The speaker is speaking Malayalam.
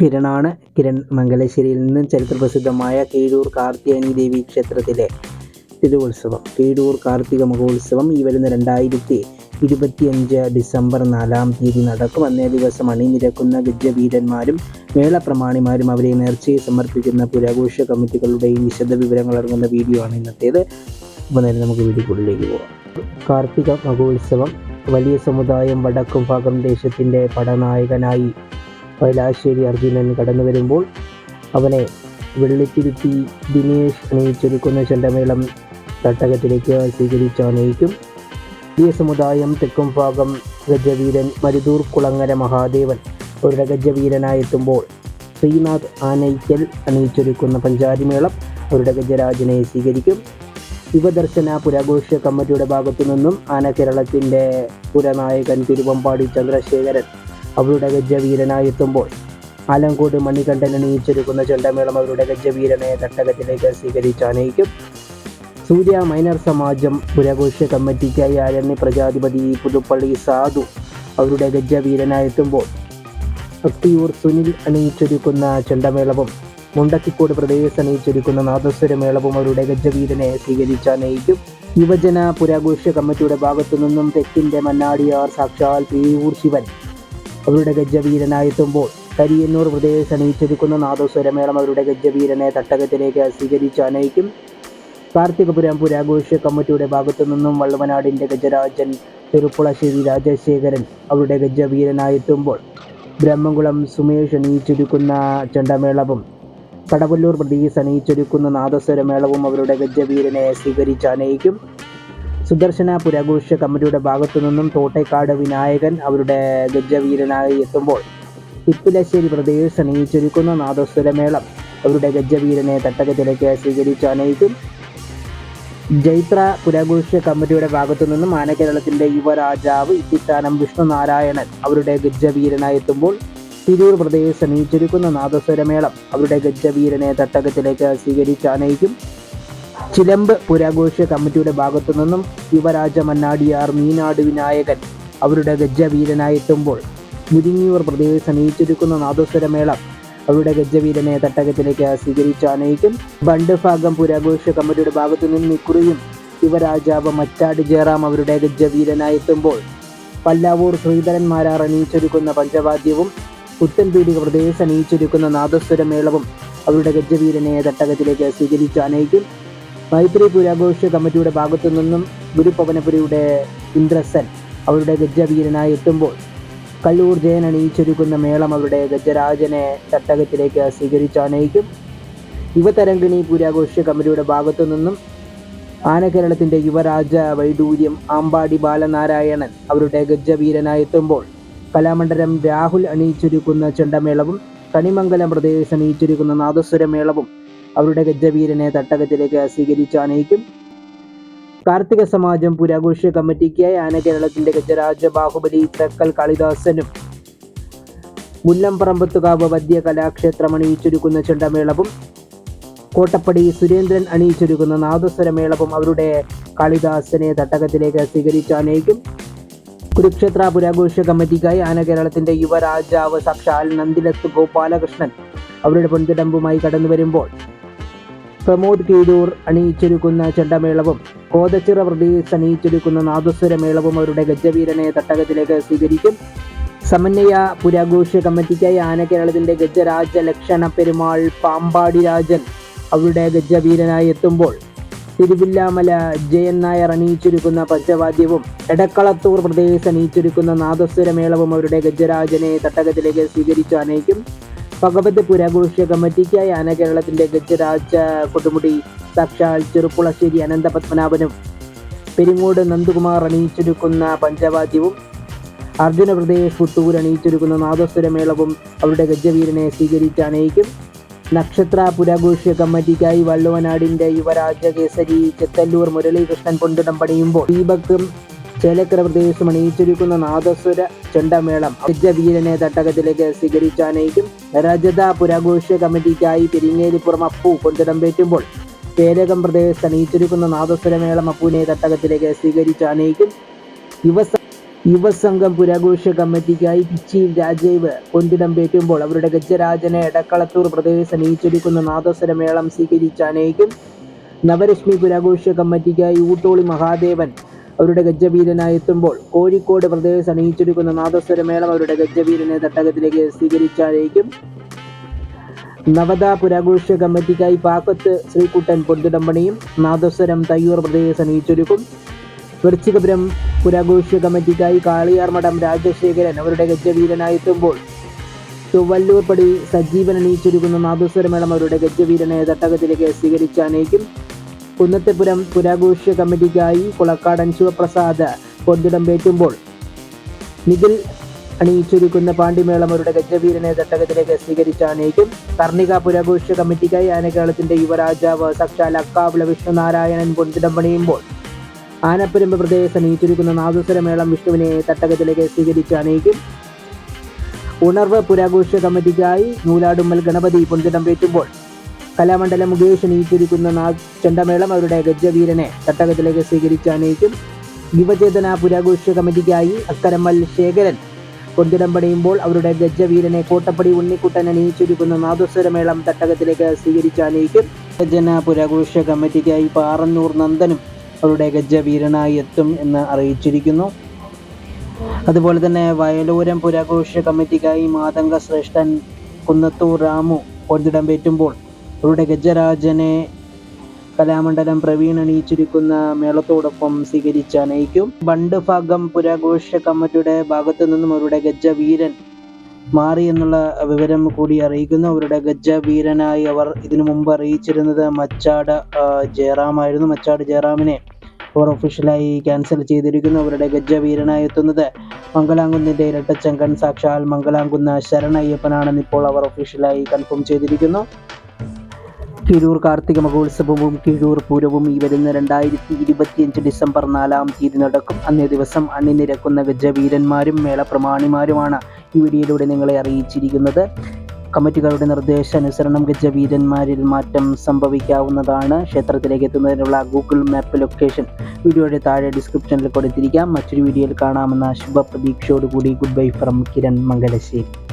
കിരണാണ് കിരൺ മംഗലശ്ശേരിയിൽ നിന്നും ചരിത്രപ്രസിദ്ധമായ കീഴൂർ കാർത്തിയാനി ദേവി ക്ഷേത്രത്തിലെ തിരുവുത്സവം. കീഴൂർ കാർത്തിക മഹോത്സവം ഈ വരുന്ന രണ്ടായിരത്തി ഇരുപത്തിയഞ്ച് ഡിസംബർ നാലാം തീയതി നടക്കും. അന്നേ ദിവസം അണിനിരക്കുന്ന ഗജവീരന്മാരും മേളപ്രമാണിമാരും അവരെ നേർച്ചയെ സമർപ്പിക്കുന്ന പുരാഘോഷ കമ്മിറ്റികളുടെയും വിശദ വിവരങ്ങൾ അടങ്ങുന്ന വീഡിയോ ആണ് ഇന്നത്തേത്. അപ്പോൾ നേരെ നമുക്ക് വീഡിയോക്കുള്ളിലേക്ക് പോകാം കാർത്തിക മഹോത്സവം വലിയ സമുദായം വടക്കും ഭാഗം ദേശത്തിന്റെ പടനായകനായി വയലാശ്ശേരി അർജുനൻ കടന്നു വരുമ്പോൾ അവനെ വെള്ളിത്തിരുത്തി ദിനേശ് അണിയിച്ചൊരുക്കുന്ന ചെണ്ടമേളം തട്ടകത്തിലേക്ക് സ്വീകരിച്ചാനയിക്കും ഈ സമുദായം തെക്കും ഭാഗം ഗജവീരൻ മരുതൂർ കുളങ്ങര മഹാദേവൻ അവരുടെ ഗജവീരനായെത്തുമ്പോൾ ശ്രീനാഥ് ആനയ്ക്കൽ അണിയിച്ചൊരുക്കുന്ന പഞ്ചാരിമേളം അവരുടെ ഗജരാജനെ സ്വീകരിക്കും. യുവദർശന പുരാഘോഷ കമ്മിറ്റിയുടെ ഭാഗത്തു നിന്നും ആനകേരളത്തിന്റെ പുരനായകൻ തിരുവമ്പാടി ചന്ദ്രശേഖരൻ അവരുടെ ഗജവീരനായെത്തുമ്പോൾ ആലങ്കോട് മണികണ്ഠൻ അണിയിച്ചൊരുക്കുന്ന ചെണ്ടമേളം അവരുടെ ഗജവീരനെ തട്ടകത്തിലേക്ക് സ്വീകരിച്ചാനയിക്കും. സൂര്യ മൈനർ സമാജം പുരഘോഷ കമ്മിറ്റിക്കായി ആരണ്യ പ്രജാധിപതി പുതുപ്പള്ളി സാധു അവരുടെ ഗജവീരനായെത്തുമ്പോൾ അക്തിയൂർ സുനിൽ അണിയിച്ചൊരുക്കുന്ന ചെണ്ടമേളവും മുണ്ടക്കിക്കോട് പ്രദേശ് അണിയിച്ചൊരുക്കുന്ന നാദസ്വര മേളവും അവരുടെ ഗജവീരനെ സ്വീകരിച്ചാനയിക്കും. യുവജന പുരാഘോഷ കമ്മിറ്റിയുടെ ഭാഗത്തു നിന്നും തെക്കിന്റെ മന്നാടിയാർ സാക്ഷാൽ പേയൂർ ശിവൻ അവരുടെ ഗജവീരനായെത്തുമ്പോൾ കരിയന്നൂർ പ്രദേശ് അണിയിച്ചൊരുക്കുന്ന നാദസ്വരമേളം അവരുടെ ഗജവീരനെ തട്ടകത്തിലേക്ക് സ്വീകരിച്ചാനയിക്കും കാർത്തികപുരം പുരാഘോഷ കമ്മിറ്റിയുടെ ഭാഗത്തു നിന്നും വള്ളുവനാടിന്റെ ഗജരാജൻ ചെറുപ്പുളശ്ശേരി രാജശേഖരൻ അവരുടെ ഗജവീരനായെത്തുമ്പോൾ ബ്രഹ്മകുളം സുമേഷ് അണിയിച്ചൊരുക്കുന്ന ചെണ്ടമേളവും കടവല്ലൂർ പ്രതീസ് അണിയിച്ചൊരുക്കുന്ന നാദസ്വരമേളവും അവരുടെ ഗജവീരനെ സ്വീകരിച്ചാനയിക്കും സുദർശന പുരാഘോഷ കമ്മിറ്റിയുടെ ഭാഗത്തു നിന്നും തോട്ടേക്കാട് വിനായകൻ അവരുടെ ഗജവീരനായി എത്തുമ്പോൾ തിപ്പിലശ്ശേരി പ്രദേശ് അണിയിച്ചൊരുക്കുന്ന നാദസ്വരമേളം അവരുടെ ഗജവീരനെ തട്ടകത്തിലേക്ക് സ്വീകരിച്ചാനയിക്കും ജൈത്ര പുരാഘോഷ കമ്മിറ്റിയുടെ ഭാഗത്തു നിന്നും ആനകേരളത്തിന്റെ യുവരാജാവ് ഇത്തിത്താനം വിഷ്ണുനാരായണൻ അവരുടെ ഗജവീരനായി എത്തുമ്പോൾ തിരൂർ പ്രദേശ് അണിയിച്ചൊരുക്കുന്ന നാദസ്വരമേളം അവരുടെ ഗജവീരനെ തട്ടകത്തിലേക്ക് സ്വീകരിച്ചാനയിക്കും ചിലമ്പ് പുരാഘോഷ കമ്മിറ്റിയുടെ ഭാഗത്തു നിന്നും യുവരാജ മന്നാടിയാർ മീനാട് വിനായകൻ അവരുടെ ഗജവീരനായി എത്തുമ്പോൾ മുരിങ്ങിയൂർ പ്രദേശ് സമീപിച്ചിരിക്കുന്ന നാദസ്വരമേളം അവരുടെ ഗജവീരനെ തട്ടകത്തിലേക്ക് സ്വീകരിച്ചാനയിക്കും ബണ്ട് ഭാഗം പുരാഘോഷ കമ്മിറ്റിയുടെ ഭാഗത്തു നിന്നും ഇക്കുറിയും യുവരാജാവ് മറ്റാട് ജയറാം അവരുടെ ഗജവീരനായി എത്തുമ്പോൾ പല്ലാവൂർ ശ്രീധരന്മാരാർ അണിയിച്ചൊരുക്കുന്ന പഞ്ചവാദ്യവും പുത്തൻപീടിക പ്രദേശ് അണിയിച്ചൊരുക്കുന്ന നാദസ്വരമേളവും അവരുടെ ഗജവീരനെ തട്ടകത്തിലേക്ക് സ്വീകരിച്ചാനയിക്കും മൈത്രി പുരാഘോഷ കമ്മിറ്റിയുടെ ഭാഗത്തു നിന്നും ഗുരുപവനപുരിയുടെ ഇന്ദ്രസൻ അവരുടെ ഗജവീരനായി എത്തുമ്പോൾ കല്ലൂർ ജയൻ അണിയിച്ചൊരുക്കുന്ന മേളം അവരുടെ ഗജരാജനെ തട്ടകത്തിലേക്ക് സ്വീകരിച്ചണയിക്കും യുവതരംഗിണി പുരാഘോഷ കമ്മിറ്റിയുടെ ഭാഗത്തു നിന്നും ആനകേരളത്തിന്റെ യുവരാജ വൈഡൂര്യം ആമ്പാടി ബാലനാരായണൻ അവരുടെ ഗജവീരനായി എത്തുമ്പോൾ കലാമണ്ഡലം രാഹുൽ അണിയിച്ചൊരുക്കുന്ന ചെണ്ടമേളവും കണിമംഗലം പ്രദേശം അണിയിച്ചൊരുക്കുന്ന നാദസ്വരമേളവും അവരുടെ ഗജവീരനെ തട്ടകത്തിലേക്ക് സ്വീകരിച്ചാനയിക്കും കാർത്തിക സമാജം പുരാഘോഷ കമ്മിറ്റിക്കായി ആനകേരളത്തിന്റെ ഗജരാജ ബാഹുബലി തക്കൽ കാളിദാസനും മുല്ലംപറമ്പത്തുകാവ് വദ്യ കലാക്ഷേത്രം അണിയിച്ചൊരുക്കുന്ന ചെണ്ടമേളവും കോട്ടപ്പടി സുരേന്ദ്രൻ അണിയിച്ചൊരുക്കുന്ന നാദസ്വരമേളവും അവരുടെ കാളിദാസനെ തട്ടകത്തിലേക്ക് സ്വീകരിച്ചാനയിക്കും കുരുക്ഷേത്ര പുരാഘോഷ കമ്മിറ്റിക്കായി ആനകേരളത്തിന്റെ യുവരാജാവ് സാക്ഷാൽ നന്ദിലത്ത് ഗോപാലകൃഷ്ണൻ അവരുടെ പൊൻതിടമ്പുമായി കടന്നു വരുമ്പോൾ പ്രമോദ് കീഴൂർ അണിയിച്ചൊരുക്കുന്ന ചെണ്ടമേളവും കോതച്ചിറ പ്രദീസ് അണിയിച്ചൊരുക്കുന്ന നാദസ്വരമേളവും അവരുടെ ഗജവീരനെ തട്ടകത്തിലേക്ക് സ്വീകരിക്കും. സമന്വയ പുരാഘോഷ കമ്മിറ്റിക്കായി ആനകേരളത്തിന്റെ ഗജരാജ ലക്ഷണ പെരുമാൾ പാമ്പാടി രാജൻ അവരുടെ ഗജവീരനായി എത്തുമ്പോൾ തിരുവില്ലാമല ജയൻ നായർ അണിയിച്ചൊരുക്കുന്ന പഞ്ചവാദ്യവും എടക്കളത്തൂർ പ്രദേശ് അണിയിച്ചൊരുക്കുന്ന നാദസ്വരമേളവും അവരുടെ ഗജരാജനെ തട്ടകത്തിലേക്ക് സ്വീകരിച്ചു അനയിക്കും ഭഗവത് പുരാഘോഷ കമ്മിറ്റിക്കായി ആനകേരളത്തിന്റെ ഗജരാജ കൊടുമുടി സാക്ഷാൽ ചെറുപ്പുളശ്ശേരി അനന്തപത്മനാഭനും പെരിങ്ങോട് നന്ദകുമാർ അണിയിച്ചൊരുക്കുന്ന പഞ്ചവാദ്യവും അർജുന പ്രദേശ് പുത്തൂർ അണിയിച്ചൊരുക്കുന്ന നാദസ്വരമേളവും അവരുടെ ഗജവീരനെ സ്വീകരിച്ച് അനയിക്കും നക്ഷത്ര പുരാഘോഷ കമ്മിറ്റിക്കായി വള്ളുവനാടിന്റെ യുവരാജ കേസരി ചെത്തല്ലൂർ മുരളീകൃഷ്ണൻ കൊണ്ടിടം പണിയുമ്പോൾ ദീപക്കും ചേലക്കര പ്രദേശം അണിയിച്ചൊരുക്കുന്ന നാദസ്വര ചെണ്ടമേളം ഗജവീരനെ തട്ടകത്തിലേക്ക് സ്വീകരിച്ചാനയിക്കും രജത പുരാഘോഷ കമ്മിറ്റിക്കായി പെരിങ്ങേലിപ്പുറം അപ്പു കൊണ്ടിടം പേറ്റുമ്പോൾ പേരകം പ്രദേശത്ത് അണിയിച്ചൊരുക്കുന്ന നാദസ്വരമേളം അപ്പുവിനെ തട്ടകത്തിലേക്ക് സ്വീകരിച്ചാനയിക്കും യുവ യുവസംഘം പുരാഘോഷ കമ്മിറ്റിക്കായി പിച്ചിയിൽ രാജീവ് കൊണ്ടിടംപേറ്റുമ്പോൾ അവരുടെ ഗജരാജനെ എടക്കളത്തൂർ പ്രദേശത്ത് അണിയിച്ചൊരുക്കുന്ന നാദസ്വരമേളം സ്വീകരിച്ചാനയിക്കും നവരശ്മി പുരാഘോഷ കമ്മിറ്റിക്കായി ഊട്ടോളി മഹാദേവൻ അവരുടെ ഗജവീരനായി എത്തുമ്പോൾ കോഴിക്കോട് പ്രദേശം അണിയിച്ചൊരുക്കുന്ന നാദസ്വരമേളം അവരുടെ ഗജവീരനെ തട്ടകത്തിലേക്ക് സ്വീകരിച്ചായിരിക്കും നവതാ പുരാഘോഷ കമ്മിറ്റിക്കായി പാക്കത്ത് ശ്രീകുട്ടൻ പൊന്തുടമ്പണിയും പണിയും നാദസ്വരം തയ്യൂർ പ്രദേശം അണിയിച്ചൊരുക്കും. വൃശ്ചികപുരം പുരാഘോഷ കമ്മിറ്റിക്കായി കാളിയാർ മഠം രാജശേഖരൻ അവരുടെ ഗജവീരനായി എത്തുമ്പോൾ സജീവൻ അണിയിച്ചൊരുക്കുന്ന നാദസ്വരമേളം അവരുടെ ഗജവീരനെ തട്ടകത്തിലേക്ക് സ്വീകരിച്ചാനേക്കും കുന്നത്തെപുരം പുരാഘോഷ കമ്മിറ്റിക്കായി കുളക്കാടൻ ശിവപ്രസാദ് പൊന്തിടം പേറ്റുമ്പോൾ നിഖിൽ അണിയിച്ചൊരുക്കുന്ന പാണ്ടിമേളം അവരുടെ ഗജവീരനെ തട്ടകത്തിലേക്ക് സ്വീകരിച്ചാനേക്കും കർണിക പുരാഘോഷ കമ്മിറ്റിക്കായി ആനക്കേളത്തിന്റെ യുവരാജാവ് സക്ഷാൽ അക്കാവിള വിഷ്ണുനാരായണൻ പൊന്തിടം പണിയുമ്പോൾ ആനപ്പുരമ്പ് പ്രദേശം അണിയിച്ചൊരുക്കുന്ന നാദസ്വരമേളം വിഷ്ണുവിനെ തട്ടകത്തിലേക്ക് സ്വീകരിച്ച് അണയിക്കും ഉണർവ് പുരാഘോഷ കമ്മിറ്റിക്കായി നൂലാടുമ്മൽ ഗണപതി പൊന്തിടം പേറ്റുമ്പോൾ കലാമണ്ഡലം മുകേഷ് അണിയിച്ചിരിക്കുന്ന നാ ചെണ്ടമേളം അവരുടെ ഗജവീരനെ തട്ടകത്തിലേക്ക് സ്വീകരിച്ച് അണിയിക്കും. യുവചേതന പുരാഘോഷ കമ്മിറ്റിക്കായി അക്കരമ്മൽ ശേഖരൻ പൊന്തിടം പണിയുമ്പോൾ അവരുടെ ഗജവീരനെ കോട്ടപ്പടി ഉണ്ണിക്കുട്ടൻ അണിയിച്ചൊരുക്കുന്ന നാദസ്വരമേളം തട്ടകത്തിലേക്ക് സ്വീകരിച്ച് അണിയിക്കും. യുവജന പുരാഘോഷ കമ്മിറ്റിക്കായി പാറന്നൂർ നന്ദനും അവരുടെ ഗജവീരനായി എത്തും എന്ന് അറിയിച്ചിരിക്കുന്നു. അതുപോലെ തന്നെ വയലൂരം പുരാഘോഷ കമ്മിറ്റിക്കായി മാതംഗ ശ്രേഷ്ഠൻ കുന്നത്തൂർ രാമു ഒരിടം പേറ്റുമ്പോൾ അവരുടെ ഗജരാജനെ കലാമണ്ഡലം പ്രവീൺ അണിയിച്ചിരിക്കുന്ന മേളത്തോടൊപ്പം സ്വീകരിച്ച് അനയിക്കും. ബണ്ട് ഭാഗം പുരാഘോഷ കമ്മിറ്റിയുടെ ഭാഗത്തു നിന്നും അവരുടെ ഗജവീരൻ മാറി എന്നുള്ള വിവരം കൂടി അറിയിക്കുന്നു. അവരുടെ ഗജവീരനായി അവർ ഇതിനു മുമ്പ് അറിയിച്ചിരുന്നത് മച്ചാട് ജയറാമായിരുന്നു മച്ചാട് ജയറാമിനെ അവർ ഒഫീഷ്യലായി ക്യാൻസൽ ചെയ്തിരിക്കുന്നു. അവരുടെ ഗജവീരനായി എത്തുന്നത് മംഗലാംകുന്നിന്റെ ഇരട്ടച്ചങ്കൻ സാക്ഷാൽ മംഗലാംകുന്ന ശരണയ്യപ്പനാണെന്ന് ഇപ്പോൾ അവർ ഒഫീഷ്യലായി കൺഫേം ചെയ്തിരിക്കുന്നു. കിഴൂർ കാർത്തിക മഹോത്സവവും തിരൂർ പൂരവും ഈ വരുന്ന രണ്ടായിരത്തി ഇരുപത്തിയഞ്ച് ഡിസംബർ നാലാം തീയതി നടക്കും. അന്നേ ദിവസം അണിനിരക്കുന്ന ഗജവീരന്മാരും മേളപ്രമാണിമാരുമാണ് ഈ വീഡിയോയിലൂടെ നിങ്ങളെ അറിയിച്ചിരിക്കുന്നത്. കമ്മിറ്റികളുടെ നിർദ്ദേശാനുസരണം ഗജവീരന്മാരിൽ മാറ്റം സംഭവിക്കാവുന്നതാണ്. ക്ഷേത്രത്തിലേക്ക് എത്തുന്നതിനുള്ള ഗൂഗിൾ മാപ്പ് ലൊക്കേഷൻ വീഡിയോയുടെ താഴെ ഡിസ്ക്രിപ്ഷനിൽ കൊടുത്തിരിക്കാം. മറ്റൊരു വീഡിയോയിൽ കാണാമെന്ന ശുഭപ്രതീക്ഷയോടുകൂടി good bye from Kiran Mangalassery.